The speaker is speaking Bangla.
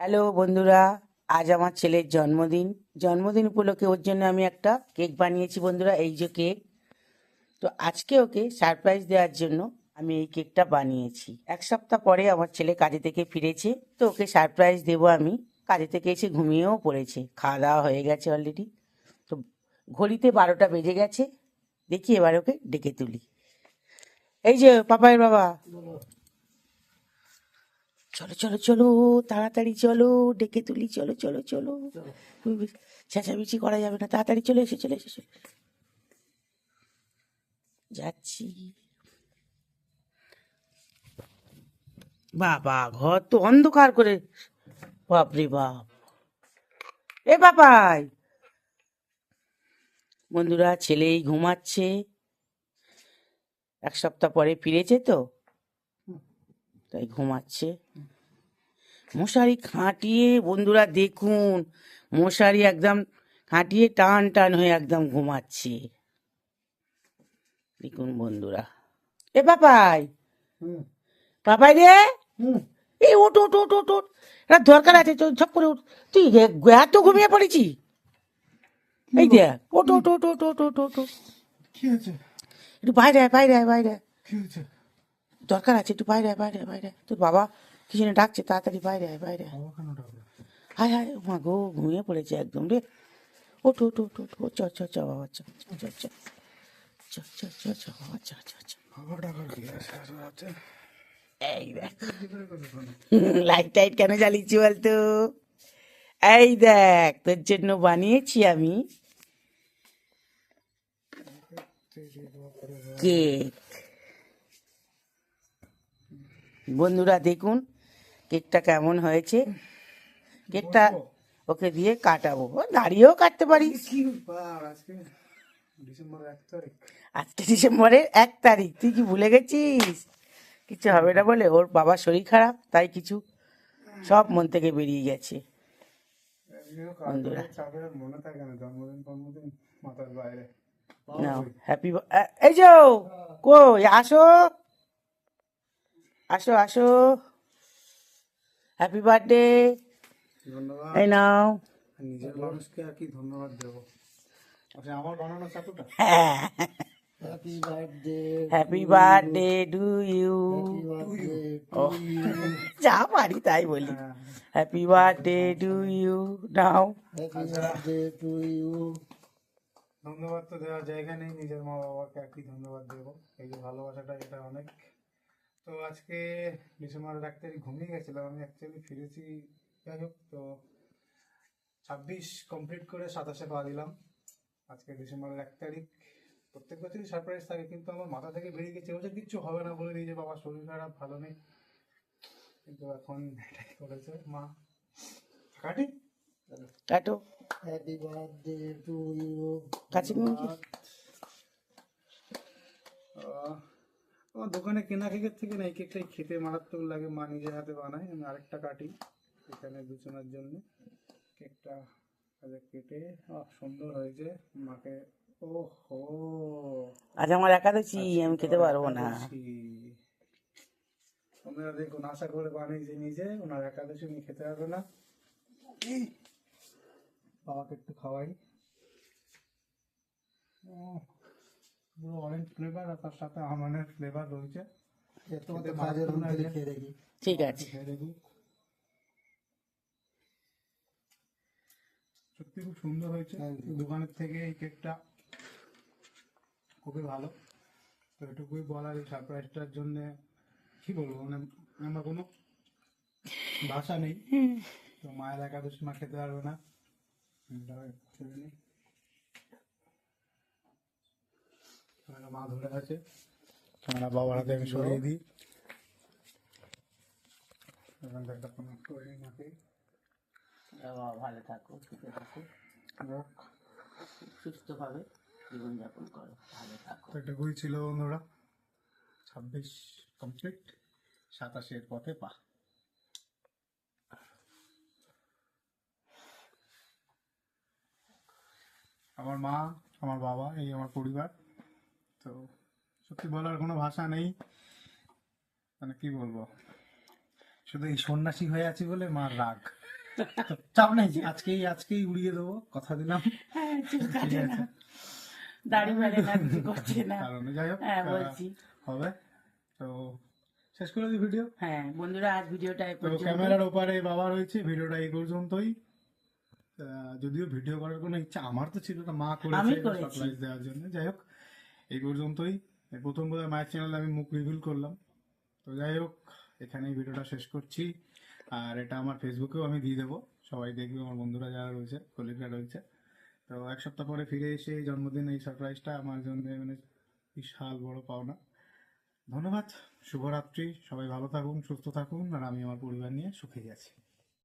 হ্যালো বন্ধুরা, আজ আমার ছেলের জন্মদিন। জন্মদিন উপলক্ষে ওর জন্য আমি একটা কেক বানিয়েছি বন্ধুরা, এই যে কেক। তো আজকে ওকে সারপ্রাইজ দেওয়ার জন্য আমি এই কেকটা বানিয়েছি। এক সপ্তাহ পরে আমার ছেলে কাজে থেকে ফিরেছে, তো ওকে সারপ্রাইজ দেবো আমি। কাজে থেকে এসে ঘুমিয়েও পড়েছে, খাওয়া দাওয়া হয়ে গেছে অলরেডি তো ঘড়িতে বারোটা বেজে গেছে, দেখি এবার ওকে ডেকে তুলি। এই যে পাপায়ের বাবা চলো চলো চলো, তাড়াতাড়ি চলো, ডেকে তুলি, চলো চলো চলো। চেঁচামেচি করা যাবে না, তাড়াতাড়ি চলে এসে চলে এসে, চলে যাচ্ছি। বাবা, ঘর তো অন্ধকার করে। বাপরে বাপ। এ বাবাই। বন্ধুরা, ছেলেই ঘুমাচ্ছে। এক সপ্তাহ পরে ফিরেছে তো। তাই ঘুমাচ্ছে। মশারি খাটিয়ে বন্ধুরা দেখুন মশারি একদম খাটিয়ে টান টান হয়ে একদম ঘুমাচ্ছে। দেখুন বন্ধুরা। এ পাপাই। পাপাই রে? এই ওট ওট ওট ওট ওট এটা দরকার আছে ঝপ করে উঠ তুই এত ঘুমিয়ে পড়েছি? এই দেখ ওটো ওট ওট ওট ওট ওট ওট একটু বাইরে বাইরে বাইরে দরকার আছে একটু বাইরে আয়, বাইরে আয়, বাইরে আয়। তোর বাবা কি জন্য ডাকছে? তাড়াতাড়ি বাইরে আয়, বাইরে আয়। বাবা কেন ডাকলো? হায় হায় মা গো ঘুমিয়ে পড়েছে একদম রে। ওঠ ওঠ ওঠ ওঠ ও চ চ চ বাবা চ চ চ চ চ চ চ বাবা চ চ চ বাবা ডাকার কি আছে? এত রাতে এই দেখ। লাইট টাইট কেন জ্বালিয়েছি বলতো? এই দেখ তোর জন্য বানিয়েছি আমি। কেক। বন্ধুরা দেখুন কেকটা কেমন হয়েছে। কেকটা ওকে দিয়ে কাটাবো। দাঁড়িয়েও কাটতে পারিস কি আজকে ডিসেম্বরের এক তারিখ। তুই কি ভুলে গেছিস? কিছু হবে না বলে ওর বাবার শরীর খারাপ তাই কিছু সব মন থেকে বেরিয়ে গেছে। হ্যাপি এই যে কই আসো। আসো আসো। হ্যাপি বার্থডে ধন্যবাদ। এই নাও। নিজের মানুষকে আর কি ধন্যবাদ দেবো? আচ্ছা আমার বানানো চাকুটা happy birthday happy birthday to you যা পারি তাই বলি। হ্যাপি বার্থডে টু ইউ নাও। ধন্যবাদ তো দেওয়ার জায়গা নেই। নিজের মা বাবাকে আর কি ধন্যবাদ দেবো? এই যে ভালোবাসাটা এটা অনেক। তো আজকে ডিসেম্বরের এক তারিখ ঘুমিয়ে গেছিলাম আমি অ্যাকচুয়ালি ফিরেছি যাই হোক তো ছাব্বিশ কমপ্লিট করে সাতাশে পা দিলাম। আজকে ডিসেম্বরের এক তারিখ প্রত্যেক বছরই সারপ্রাইজ থাকে কিন্তু আমার মাথা থেকে বেরিয়ে গেছে এবছর কিচ্ছু হবে না বলে নিজে বাবার শরীর খারাপ ভালো নেই। কিন্তু এখন এটাই করেছে মা। কাটি কাটো হ্যাপি বার্থডে টু ইউ কাছে নিয়ে আমার দোকানে কেনা কেকের থেকে না এই কেকটাই খেতে মারাত্মক লাগে মা নিজের হাতে বানায়। আমি আরেকটা কাটি এখানে দুজনের জন্য। কেকটা কেটে সুন্দর হয়েছে। মাকে ও হো আজ আমার একাদশী আমি খেতে পারব না। আপনারা দেখুন আশা করে বানিয়েছে নিজে ওনার একাদশী উনি খেতে পারবে না। বাবাকে একটু খাওয়াই। পুরো অরেঞ্জ ফ্লেভার আর তার সাথে আমনের ফ্লেভার রয়েছে। তোমাদের খেয়ে দেখি। ঠিক আছে। খেয়ে দেখি। সত্যি খুব সুন্দর হয়েছে। দোকানের থেকে এই কেকটা খুবই ভালো। তো এটুকুই বলার এই সারপ্রাইজটার জন্য কি বলব মানে আমার কোনো ভাষা নেই। তো মায়ের একাদশী মা খেতে পারবে না। এটা খেয়ে নিই। মা ধরে আছে। ক্যামেরা বাবার হাতে আমি সরিয়ে দিই। এখান থেকে একটা কোনো করে বাবা ভালো থাকো সুখে থাকো সুস্থভাবে জীবনযাপন করো ভালো থাকো। তো এটুকুই ছিল বন্ধুরা ছাব্বিশ কমপ্লিট সাতাশের পথে পা। আমার মা আমার বাবা এই আমার পরিবার। তো সত্যি বলার কোনো ভাষা নেই। মানে কি বলব? শুধু এই সন্ন্যাসী হয়ে আছি বলে মার রাগ। চাপ নেই আজকেই আজকেই উড়িয়ে দেবো কথা দিলাম। হ্যাঁ চুল ঠিক কাটে আছে। না দাড়ি ফেলে না কিছু করছে না। কারণে যাই হোক হ্যাঁ বলছি। হবে। তো শেষ করে দিই ভিডিও হ্যাঁ বন্ধুরা আজ ভিডিওটা এই পর্যন্ত ক্যামেরার ওপারে বাবা রয়েছে ভিডিওটা এই পর্যন্তই। যদিও ভিডিও করার কোনো ইচ্ছা আমার তো ছিল না মা করেছে সারপ্রাইজ দেওয়ার জন্য। যাই হোক এই পর্যন্তই। প্রথম বোধহয় মায়ের চ্যানেলে আমি মুখ রিভিল করলাম। তো যাই হোক, এখানেই ভিডিওটা শেষ করছি। আর এটা আমার ফেসবুকেও আমি দিয়ে দেবো। সবাই দেখবে আমার বন্ধুরা যারা রয়েছে কলিগরা রয়েছে। তো এক সপ্তাহ পরে ফিরে এসে এই জন্মদিন, এই সারপ্রাইজটা আমার জন্য মানে বিশাল বড় পাওনা। ধন্যবাদ, শুভরাত্রি, সবাই ভালো থাকুন, সুস্থ থাকুন, আর আমি আমার পরিবার নিয়ে সুখে আছি।